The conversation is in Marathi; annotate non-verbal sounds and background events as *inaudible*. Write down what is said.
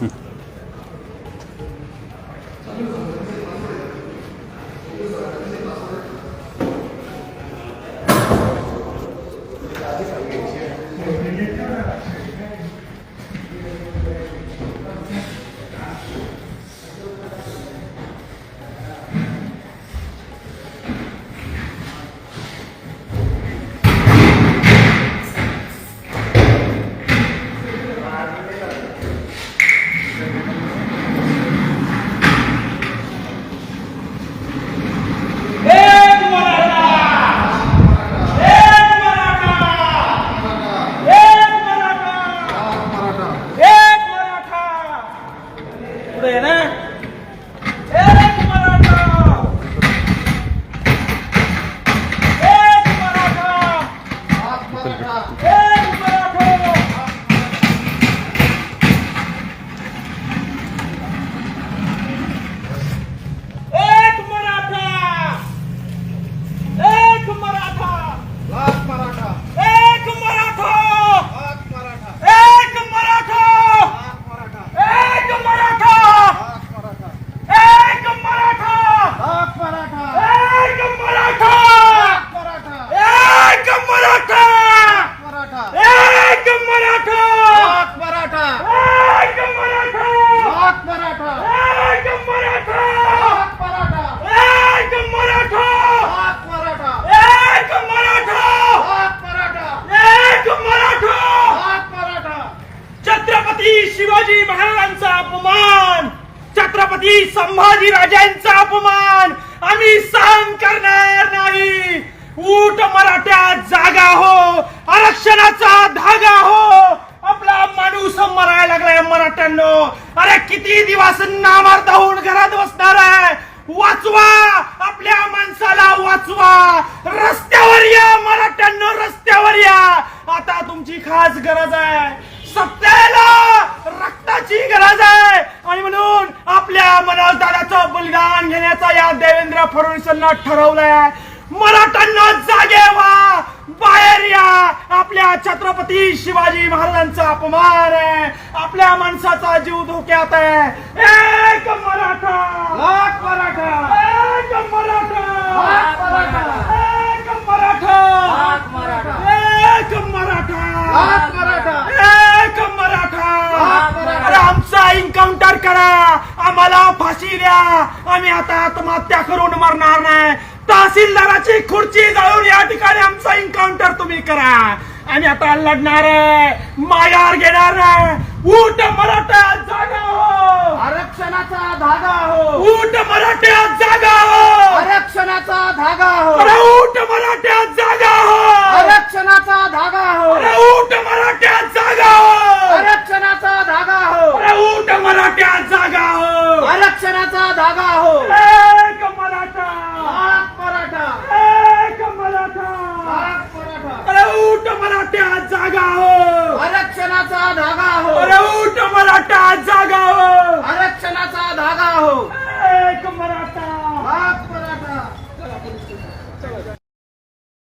Hmm. *laughs* महाराजांचा अपमान छत्रपती संभाजी राजांचा अपमान आम्ही सहन करणार नाही. ऊट मराठ्या जागा हो आरक्षणाचा धागा हो. आपला माणूस मरायला लागलाय मराठ्यांनो. अरे किती दिवस नामार्थ होऊन फडणवीसांना ठरवलंय. मराठ्यांना जागे व्हा. बाहेर या. आपल्या छत्रपती शिवाजी महाराजांचा अपमान आहे. आपल्या माणसाचा जीव धोक्यात आहे. एक मराठा. एक मराठा. एक मराठा. आम्ही आता आत्महत्या करून मरणार नाही. तहसीलदाराची खुर्ची जाळून या ठिकाणी आमचा एन्काउंटर तुम्ही करा. आणि आता लढणार आहे. माघार घेणार आहे. ऊट मराठा जागा हो. आरक्षणाचा धागा हो. ऊट मराठ्या मराठा धागा आहो एक मराठा. भाग मराठा. एक मराठा. भाग मराठा. अरे उठ मराठा जागा आहो आरक्षणाचा धागा आहो अरे उठ मराठा जागा आहो आरक्षणाचा धागा आहो